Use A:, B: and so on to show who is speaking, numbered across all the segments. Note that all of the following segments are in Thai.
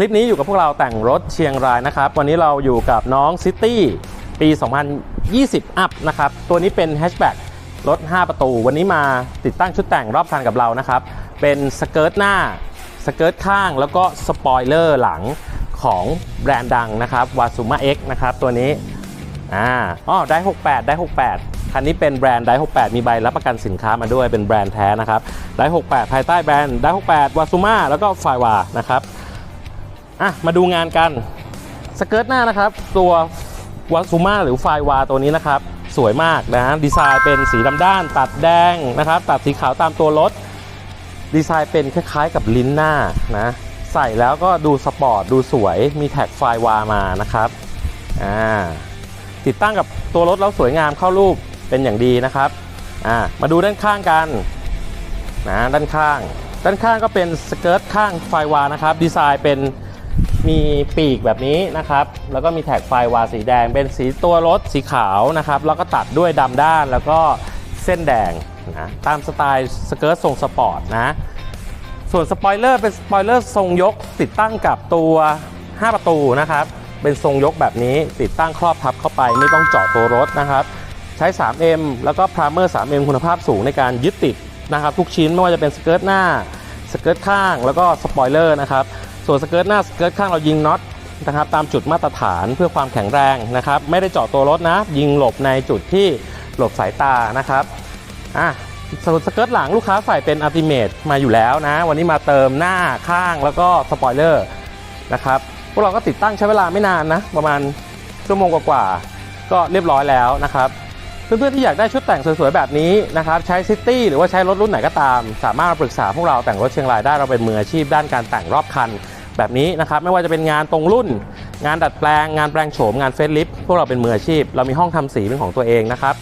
A: ลิปนี้อยู่กับพวกเราแต่งรถเชียงรายนะครับ วันนี้เราอยู่กับน้องซิตี้ปี 2020 อัพนะครับ ตัวนี้เป็นแฮชแบ็กรถ 5 ประตู วันนี้มาติดตั้งชุดแต่งรอบคันกับเรานะครับ เป็นสเกิร์ตหน้า สเกิร์ตข้าง แล้วก็สปอยเลอร์หลังของแบรนด์ดังนะครับวาซูมา X นะครับ ตัวนี้อ่าอ๋อได้ 68 ได้ 68 คันนี้เป็นแบรนด์ได้ 68 มีใบรับประกันสินค้ามาด้วยเป็นแบรนด์แท้นะครับได้ 68 ภายใต้แบรนด์ได้ 68วาซูมาแล้วก็ไฟวานะครับ อะมาดูงานกันสเกิร์ตหน้านะครับตัววาซูมาหรือไฟวาตัวนี้นะครับสวยมากนะดีไซน์เป็นสีดำด้าน ตัดแดงนะครับตัดสีขาวตามตัวรถ ดีไซน์เป็นคล้ายๆกับลิ้นหน้านะใส่แล้วก็ดูสปอร์ตดูสวยมีแท็กไฟวามานะครับอ่าติดตั้งกับตัวรถแล้วสวยงามเข้ารูปเป็นอย่างดีนะครับอ่ามาดูด้านข้างกันนะด้านข้าง ด้านข้างก็เป็นสเกิร์ตข้างไฟวานะครับดีไซน์เป็น มีปีกแบบนี้นะครับ แล้วก็มีแท็กไฟวาสีแดง เป็นสีตัวรถสีขาวนะครับ แล้วก็ตัดด้วยดำด้านแล้วก็เส้นแดงนะตามสไตล์สเกิร์ตทรงสปอร์ตนะส่วนสปอยเลอร์เป็นสปอยเลอร์ทรงยกติดตั้งกับตัว 5 ประตูนะครับ เป็นทรงยกแบบนี้ติดตั้งครอบทับเข้าไปไม่ต้องเจาะตัวรถนะครับ ใช้ 3M แล้วก็พรามเมอร์ 3M คุณภาพสูงในการยึดติดนะครับ ทุกชิ้นไม่ว่าจะเป็นสเกิร์ตหน้าสเกิร์ตข้างแล้วก็สปอยเลอร์นะครับ ส่วนสเกิร์ตหน้าสเกิร์ตข้างเรายิงน็อตนะครับตามจุดมาตรฐานเพื่อความแข็งแรงนะครับไม่ได้เจาะตัวรถนะ ยิงหลบในจุดที่หลบสายตานะครับอะส่วนสเกิร์ตหลังลูกค้าใส่เป็นอัลติเมทมาอยู่แล้วนะ วันนี้มาเติมหน้าข้างแล้วก็สปอยเลอร์นะครับพวกเราก็ติดตั้งใช้เวลาไม่นานนะ ประมาณชั่วโมงกว่าๆก็เรียบร้อยแล้วนะครับเพื่อนๆที่อยากได้ชุดแต่งสวยๆ แบบนี้นะครับใช้ซิตี้หรือว่าใช้รถรุ่นไหนก็ตาม สามารถปรึกษาพวกเราแต่งรถเชียงรายได้เราเป็นมืออาชีพด้านการแต่งรอบคัน แบบนี้นะครับไม่ว่าจะเป็นงานตรงรุ่น งานดัดแปลง งานแปลงโฉมงานเฟซลิฟพวกเราเป็นมืออาชีพ เรามีห้องทำสีเป็นของตัวเองนะครับ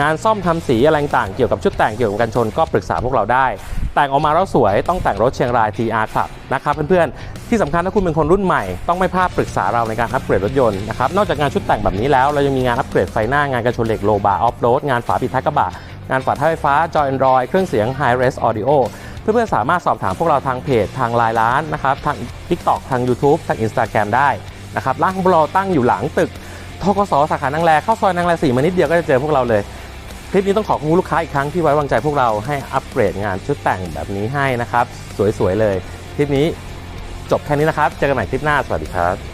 A: งานซ่อมทำสีอะไรต่างเกี่ยวกับชุดแต่งเกี่ยวกับกันชนก็ปรึกษาพวกเราได้ แต่งออกมาแล้วสวยต้องแต่งรถเชียงราย TR ครับนะครับเพื่อนๆที่สำคัญถ้าคุณเป็นคนรุ่นใหม่ต้องไม่พลาดปรึกษาเราในการอัปเกรดรถยนต์นะครับนอกจากงานชุดแต่งแบบนี้แล้วเรายังมีงานอัปเกรดไฟหน้างานกันชนเหล็กโลบาออฟโรดงานฝาปิดท้ายกระบะงานฝาท้ายไฟฟ้าจอยแอนดรอยเครื่องเสียง High Res Audio เพื่อนๆสามารถสอบถามพวกเราทางเพจทางไลน์ร้านนะครับทาง TikTok ทาง YouTube ทาง Instagram ได้นะครับร้านของพวกเราตั้งอยู่หลังตึกทกสสาขานางแรเข้าซอยนางแรสี่มานิดเดียวก็จะเจอพวกเราเลย คลิปนี้ต้องขอบคุณลูกค้าอีกครั้งที่ไว้วางใจพวกเราให้อัปเกรดงานชุดแต่งแบบนี้ให้นะครับ สวยๆเลย คลิปนี้จบแค่นี้นะครับ เจอกันใหม่คลิปหน้า สวัสดีครับ